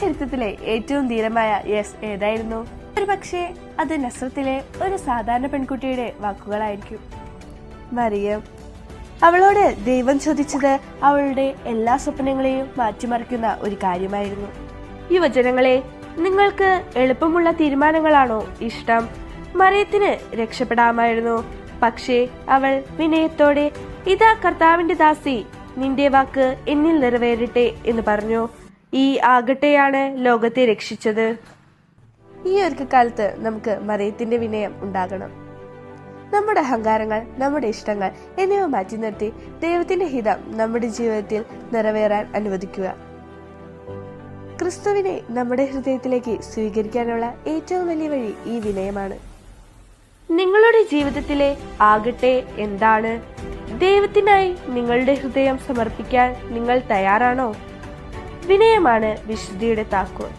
ജീവിതത്തിലെ ഏറ്റവും ധീരമായ യെസ് ഏതായിരുന്നു? ഒരു പക്ഷേ അത് നസ്രത്തിലെ ഒരു സാധാരണ പെൺകുട്ടിയുടെ വാക്കുകളായിരിക്കും. മറിയം. അവളോട് ദൈവം ചോദിച്ചത് അവളുടെ എല്ലാ സ്വപ്നങ്ങളെയും മാറ്റിമറിക്കുന്ന ഒരു കാര്യമായിരുന്നു. യുവജനങ്ങളെ നിങ്ങൾക്ക് എളുപ്പമുള്ള തീരുമാനങ്ങളാണോ ഇഷ്ടം? മറിയത്തിന് രക്ഷപ്പെടാമായിരുന്നു. പക്ഷേ അവൾ വിനയത്തോടെ ഇതാ കർത്താവിന്റെ ദാസി നിന്റെ വാക്ക് എന്നിൽ നിറവേറട്ടെ എന്ന് പറഞ്ഞു. ഈ ആകട്ടെയാണ് ലോകത്തെ രക്ഷിച്ചത്. ഈ ഒരു കാലത്ത് നമുക്ക് മറിയത്തിന്റെ വിനയം ഉണ്ടാകണം. നമ്മുടെ അഹങ്കാരങ്ങൾ നമ്മുടെ ഇഷ്ടങ്ങൾ എന്നിവ മാറ്റി നിർത്തി ദൈവത്തിന്റെ ഹിതം നമ്മുടെ ജീവിതത്തിൽ നിറവേറാൻ അനുവദിക്കുക. ക്രിസ്തുവിനെ നമ്മുടെ ഹൃദയത്തിലേക്ക് സ്വീകരിക്കാനുള്ള ഏറ്റവും വലിയ വഴി ഈ വിനയമാണ്. നിങ്ങളുടെ ജീവിതത്തിലെ ആകട്ടെ എന്താണ്? ദൈവത്തിനായി നിങ്ങളുടെ ഹൃദയം സമർപ്പിക്കാൻ നിങ്ങൾ തയ്യാറാണോ? വിനയമാണ് വിശുദ്ധിയുടെ താക്കോൽ.